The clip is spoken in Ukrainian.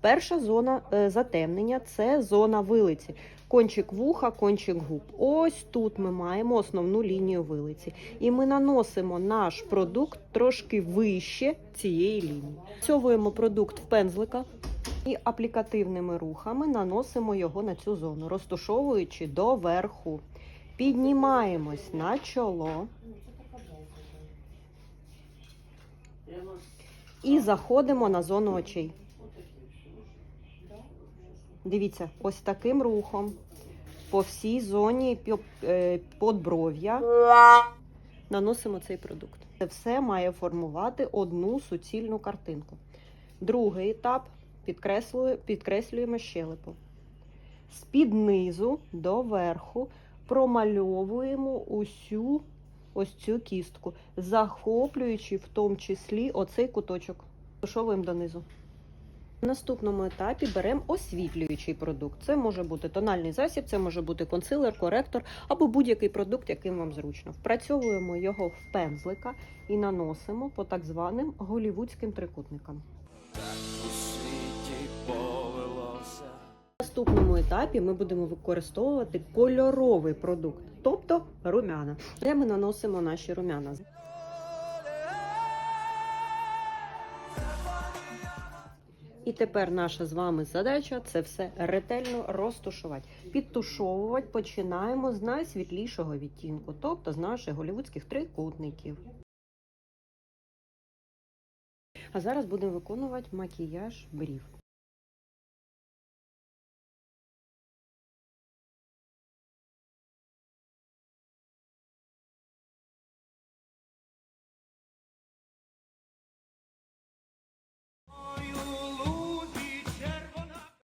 Перша зона е, затемнення це зона вилиці. Кончик вуха, кончик губ. Ось тут ми маємо основну лінію вилиці. І ми наносимо наш продукт трошки вище цієї лінії. Всьовуємо продукт в пензлика і аплікативними рухами наносимо його на цю зону, розташовуючи до верху. Піднімаємось на чоло. І заходимо на зону очей. Дивіться, ось таким рухом по всій зоні е, подбров'я наносимо цей продукт. Це все має формувати одну суцільну картинку. Другий етап підкреслює- підкреслюємо щелепу. З-під низу до верху промальовуємо усю ось цю кістку, захоплюючи в тому числі оцей куточок. Пошовуємо донизу. На наступному етапі беремо освітлюючий продукт. Це може бути тональний засіб, це може бути консилер, коректор або будь-який продукт, яким вам зручно. Впрацьовуємо його в пензлика і наносимо по так званим голівудським трикутникам. наступному етапі ми будемо використовувати кольоровий продукт, тобто румяна, де ми наносимо наші румяна. І тепер наша з вами задача це все ретельно розтушувати. Підтушовувати починаємо з найсвітлішого відтінку, тобто з наших голівудських трикутників. А зараз будемо виконувати макіяж брів.